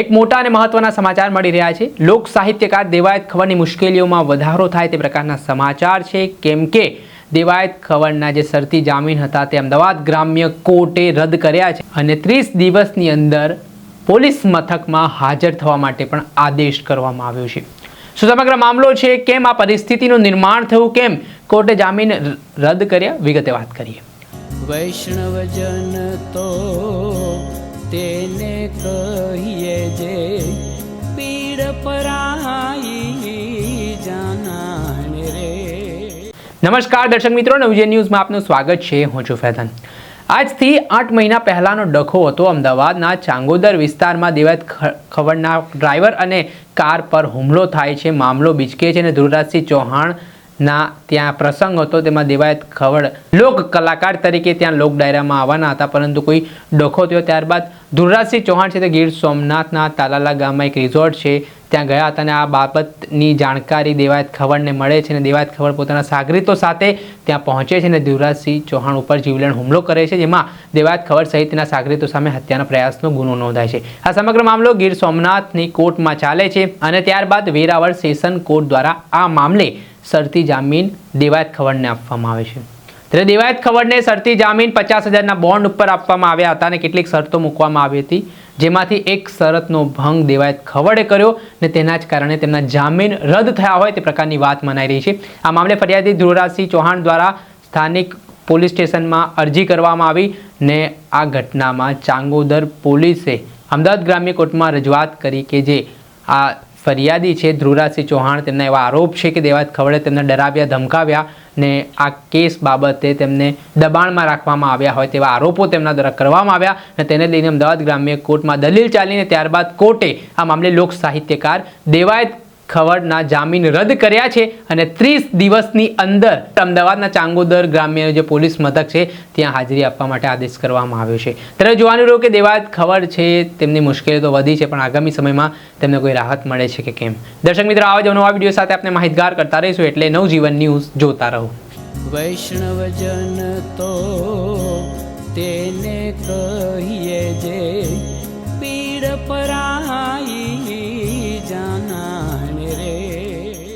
એક મોટા અને મહત્વના સમાચાર મળી રહ્યા છે. લોક સાહિત્યકાર દેવાયત ખવડની મુશ્કેલીઓમાં વધારો થાય તે પ્રકારના સમાચાર છે. કેમ કે દેવાયત ખવડના જે શરતી જામીન હતા તે અમદાવાદ ગ્રામ્ય કોર્ટે રદ કર્યા છે અને ત્રીસ દિવસની અંદર પોલીસ મથકમાં હાજર થવા માટે પણ આદેશ કરવામાં આવ્યો છે. શું સમગ્ર મામલો છે? કેમ આ પરિસ્થિતિનું નિર્માણ થયું? કેમ? કોર્ટે જામીન રદ કર્યા? વિગતે વાત કરીએ. વૈષ્ણવજન તો તેને કહીએ જે પીડ પરાઈ જાનાને રે. નમસ્કાર દર્શક મિત્રો, નવજે ન્યૂઝમાં આપનું સ્વાગત છે. હું છું ફેધન આજથી આઠ મહિના પહેલાનો ડખો હતો અમદાવાદના ચાંગોદર વિસ્તારમાં દેવાત ખવડના ડ્રાઈવર અને કાર પર હુમલો થાય છે, મામલો બીચકે છે અને ધ્રુવરાજસિંહ ચૌહાણના ત્યાં પ્રસંગ હતો, તેમાં દેવાયત ખવડ લોક કલાકાર તરીકે ત્યાં લોક ડાયરામાં આવવાના હતા, પરંતુ કોઈ ડોખો થયો. ત્યારબાદ ધુરરાજસિંહ ચૌહાણ છે તે ગીર સોમનાથના તાલાલા ગામમાં એક રિઝોર્ટ છે, ત્યાં ગયા હતા અને આ બાબતની જાણકારી દેવાયત ખવડને મળે છે અને દેવાયત ખવડ પોતાના સાગરીતો સાથે ત્યાં પહોંચે છે અને ધુરરાજસિંહ ચૌહાણ ઉપર જીવલેણ હુમલો કરે છે, જેમાં દેવાયત ખવડ સહિતના સાગરીતો સામે હત્યાના પ્રયાસનો ગુનો નોંધાય છે. આ સમગ્ર મામલો ગીર સોમનાથની કોર્ટમાં ચાલે છે અને ત્યારબાદ વેરાવળ સેશન કોર્ટ દ્વારા આ મામલે શરતી જામીન દેવાયત ખવડને આપવામાં આવે છે. ત્યારે દેવાયત ખવડને શરતી જામીન પચાસ હજારના બોન્ડ ઉપર આપવામાં આવ્યા હતા અને કેટલીક શરતો મૂકવામાં આવી હતી. જેમાંથી એક શરતનો ભંગ દેવાયત ખવડે કર્યો ને તેના જ કારણે તેમના જામીન રદ થયા હોય તે પ્રકારની વાત મનાઈ રહી છે. આ મામલે ફરિયાદી ધ્રુવરાજસિંહ ચૌહાણ દ્વારા સ્થાનિક પોલીસ સ્ટેશનમાં અરજી કરવામાં આવી ને આ ઘટનામાં ચાંગોદર પોલીસે અમદાવાદ ગ્રામ્ય કોર્ટમાં રજૂઆત કરી કે જે આ ફરિયાદી છે ધ્રુવરાજસિંહ ચૌહાણ. તેમના એવા આરોપ છે કે દેવાયત ખવડે તેમને ડરાવ્યા, ધમકાવ્યા ને આ કેસ બાબતે તેમને દબાણમાં રાખવામાં આવ્યા હોય તેવા આરોપો તેમના દ્વારા કરવામાં આવ્યા અને તેને લઈને અમદાવાદ ગ્રામ્ય કોર્ટમાં દલીલ ચાલીને ત્યારબાદ કોર્ટે આ મામલે લોક સાહિત્યકાર દેવાયત ખવડના જામીન રદ કર્યા છે અને ત્રીસ દિવસની અંદર અમદાવાદના ચાંગોદર ગ્રામ્ય જે પોલીસ મથક છે, ત્યાં હાજરી આપવા માટે આદેશ કરવામાં આવ્યો છે. ત્યારે જોવાનું રહ્યું કે દેવાદ ખવડ છે, તેમની મુશ્કેલી તો વધી છે, પણ આગામી સમયમાં તેમને કોઈ રાહત મળે છે કે કેમ? દર્શક મિત્રો, આવા જ નવા વીડિયો સાથે આપણે માહિતગાર કરતા રહીશું એટલે નવજીવન ન્યૂઝ જોતા રહો. વૈષ્ણવજન તો તેને કહીએ જે પીડ પરાઈ